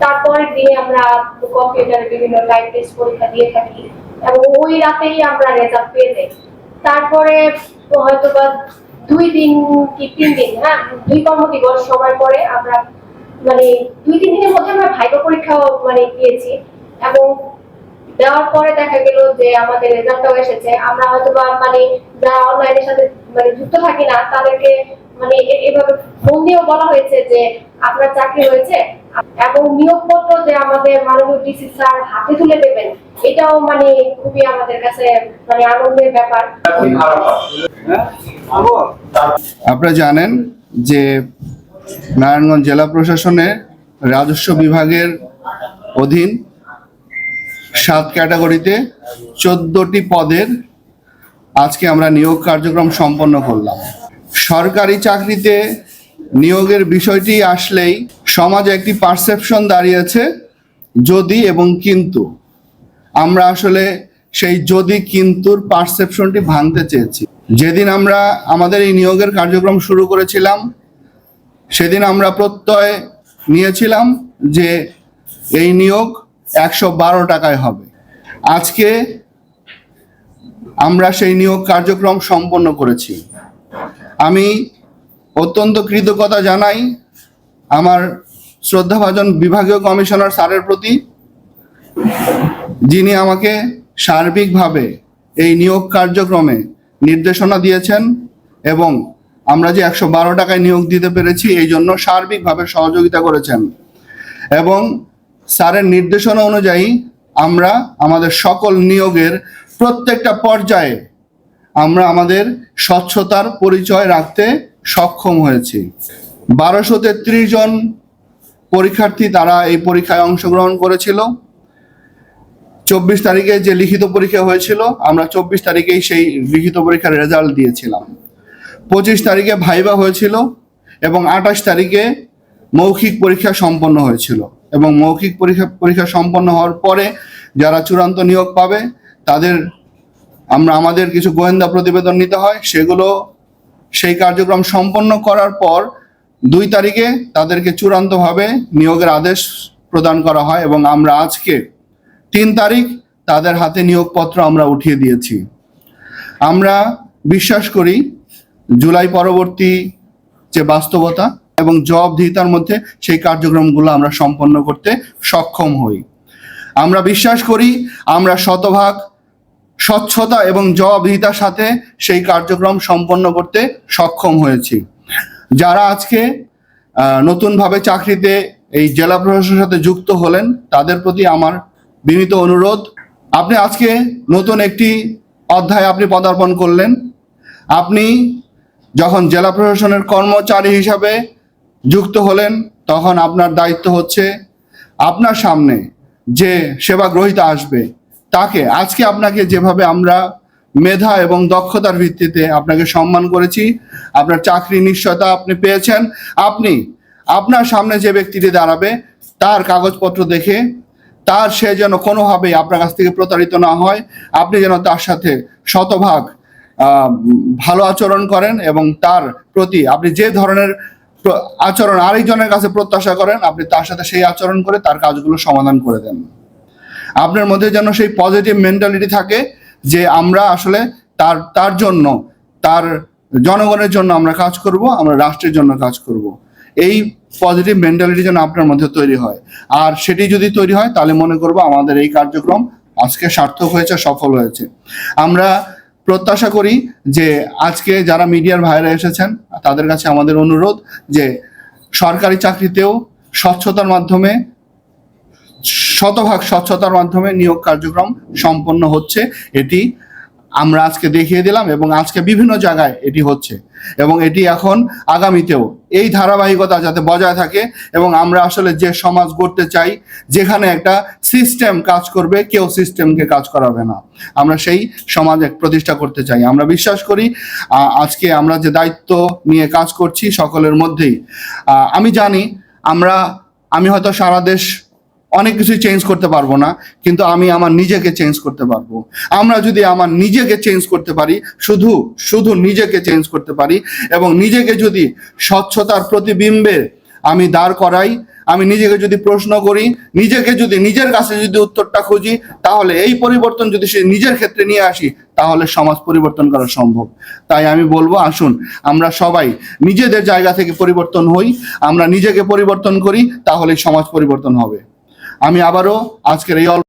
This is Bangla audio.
তারপরের দিনে আমরা কম্পিউটারে বিভিন্ন টেস্ট পরীক্ষা দিয়ে থাকি এবং ওই রাতেই আমরা রেজাল্ট পেয়ে যাই। তারপরে হয়তো বা দুই দিন কি তিন দিন হ্যাঁ দুই কর্মদিবস পরে আমরা মানে দুই তিন দিনের মধ্যে আমরা ভাইবা পরীক্ষাও মানে দিয়েছি এবং দেওয়ার পরে দেখা গেল যে আমাদের রেজাল্টটাও এসেছে। আমরা হয়তো বা মানে যারা অনলাইনের সাথে মানে যুক্ত থাকি না, তাদেরকে মানে এভাবে ফোন দিয়েও বলা হয়েছে যে আপনার চাকরি হয়েছে, এবং নিয়োগপত্র যে আমাদের মাননীয় ডিসি স্যার হাতে তুলে দেবেন, এটাও মানে খুবই আমাদের কাছে মানে আনন্দের ব্যাপার। আপনারা জানেন যে নারায়ণগঞ্জ জেলা প্রশাসনের রাজস্ব বিভাগের অধীন সাত ক্যাটাগরিতে চোদ্দটি পদের আজকে আমরা নিয়োগ কার্যক্রম সম্পন্ন করলাম। সরকারি চাকরিতে নিয়োগের বিষয়টি আসলেই সমাজে একটি পারসেপশন দাঁড়িয়েছে, যদি এবং কিন্তু। আমরা আসলে সেই যদি কিন্তুর পারসেপশনটি ভাঙতে চেয়েছি। যেদিন আমরা আমাদের এই নিয়োগের কার্যক্রম শুরু করেছিলাম, সেদিন আমরা প্রত্যয় নিয়েছিলাম যে এই নিয়োগ একশো বারো টাকায় হবে। আজকে আমরা সেই নিয়োগ কার্যক্রম সম্পন্ন করেছি। আমি অত্যন্ত কৃতজ্ঞতা জানাই আমার শ্রদ্ধাভাজন বিভাগীয় কমিশনার স্যারের প্রতি, যিনি আমাকে সার্বিকভাবে এই নিয়োগ কার্যক্রমে নির্দেশনা দিয়েছেন এবং আমরা যে একশো বারো টাকায় নিয়োগ দিতে পেরেছি এই জন্য সার্বিকভাবে সহযোগিতা করেছেন। এবং স্যারের নির্দেশনা অনুযায়ী আমরা আমাদের সকল নিয়োগের প্রত্যেকটা পর্যায়ে আমরা আমাদের স্বচ্ছতার পরিচয় রাখতে সক্ষম হয়েছি। বারোশো তেত্রিশ জন পরীক্ষার্থী তারা এই পরীক্ষায় অংশগ্রহণ করেছিল। চব্বিশ তারিখে যে লিখিত পরীক্ষা হয়েছিল, আমরা চব্বিশ তারিখেই সেই লিখিত পরীক্ষার রেজাল্ট দিয়েছিলাম। পঁচিশ তারিখে ভাইবা হয়েছিল এবং আঠাশ তারিখে মৌখিক পরীক্ষা সম্পন্ন হয়েছিল এবং মৌখিক পরীক্ষা পরীক্ষা সম্পন্ন হওয়ার পরে যারা চূড়ান্ত নিয়োগ পাবে, তাদের আমরা আমাদের কিছু গোয়েন্দা প্রতিবেদন নিতে হয়, সেগুলো সেই কার্যক্রম সম্পন্ন করার পর দুই তারিখে তাদেরকে চূড়ান্তভাবে নিয়োগের আদেশ প্রদান করা হয় এবং আমরা আজকে তিন তারিখ তাদের হাতে নিয়োগপত্র আমরা উঠিয়ে দিয়েছি। আমরা বিশ্বাস করি জুলাই পরবর্তী যে বাস্তবতা এবং জবাবদিহিতার মধ্যে সেই কার্যক্রমগুলো আমরা সম্পন্ন করতে সক্ষম হই। আমরা বিশ্বাস করি আমরা শতভাগ স্বচ্ছতা এবং জবাবদিহিতার সাথে সেই কার্যক্রম সম্পন্ন করতে সক্ষম হয়েছি। যারা আজকে নতুনভাবে চাকরিতে এই জেলা প্রশাসনের সাথে যুক্ত হলেন, তাদের প্রতি আমার বিনীত অনুরোধ। আপনি আজকে নতুন একটি অধ্যায় আপনি পদার্পণ করলেন। আপনি যখন জেলা প্রশাসনের কর্মচারী হিসাবে যুক্ত হলেন, তখন আপনার দায়িত্ব হচ্ছে আপনার সামনে যে সেবা গ্রহীতা আসবে তাকে আজকে আপনাকে যেভাবে আমরা মেধা এবং দক্ষতার ভিত্তিতে আপনাকে সম্মান করেছি, আপনার চাকরি নিশ্চয়তা আপনি পেয়েছেন, আপনি আপনার সামনে যে ব্যক্তিটি দাঁড়াবে, তার কাগজপত্র দেখে তার সে যেন কোনোভাবেই আপনার কাছ থেকে প্রতারিত না হয়, আপনি যেন তার সাথে শতভাগ ভালো আচরণ করেন এবং তার প্রতি আপনি যে ধরনের আচরণ আরেকজনের কাছে প্রত্যাশা করেন, আপনি তার সাথে সেই আচরণ করে তার কাজগুলো সমাধান করে দেন। আপনার মধ্যে যেন সেই পজিটিভ মেন্টালিটি থাকে যে আমরা আসলে তার তার জন্য, তার জনগণের জন্য আমরা কাজ করব, আমরা রাষ্ট্রের জন্য কাজ করব। এই পজিটিভ মেন্টালিটি যেন আপনার মধ্যে তৈরি হয়। আর সেটি যদি তৈরি হয়, তাহলে মনে করব আমাদের এই কার্যক্রম আজকে সার্থক হয়েছে, সফল হয়েছে। আমরা প্রত্যাশা করি যে আজকে যারা মিডিয়ার ভাইরা এসেছেন, তাদের কাছে আমাদের অনুরোধ যে সরকারি চাকরিতেও স্বচ্ছতার মাধ্যমে শতভাগ স্বচ্ছতার মাধ্যমে নিয়োগ কার্যক্রম সম্পন্ন হচ্ছে। এটি আমরা আজকে দেখিয়ে দিলাম এবং আজকে বিভিন্ন জায়গায় এটি হচ্ছে। এবং এটি এখন আগামীতেও এই ধারাবাহিকতা যাতে বজায় থাকে এবং আমরা আসলে যে সমাজ গড়তে চাই, যেখানে একটা সিস্টেম কাজ করবে, কেউ সিস্টেমকে কাজ করাবে না। আমরা সেই সমাজ এক প্রতিষ্ঠা করতে চাই। আমরা বিশ্বাস করি আজকে আমরা যে দায়িত্ব নিয়ে কাজ করছি সকলের মধ্যেই আমি জানি আমরা, আমি হয়তো সারা দেশ অনেক কিছুই চেঞ্জ করতে পারব না, কিন্তু আমি আমার নিজেকে চেঞ্জ করতে পারব। আমরা যদি আমার নিজেকে চেঞ্জ করতে পারি, শুধু শুধু নিজেকে চেঞ্জ করতে পারি এবং নিজেকে যদি স্বচ্ছতার প্রতিবিম্বে আমি দাঁড় করাই, আমি নিজেকে যদি প্রশ্ন করি, নিজেকে যদি নিজের কাছে যদি উত্তরটা খুঁজি, তাহলে এই পরিবর্তন যদি সে নিজের ক্ষেত্রে নিয়ে আসি, তাহলে সমাজ পরিবর্তন করা সম্ভব। তাই আমি বলব, আসুন, আমরা সবাই নিজেদের জায়গা থেকে পরিবর্তন হই, আমরা নিজেকে পরিবর্তন করি তাহলে সমাজ পরিবর্তন হবে। আমি আবারও আজকের এই অল্প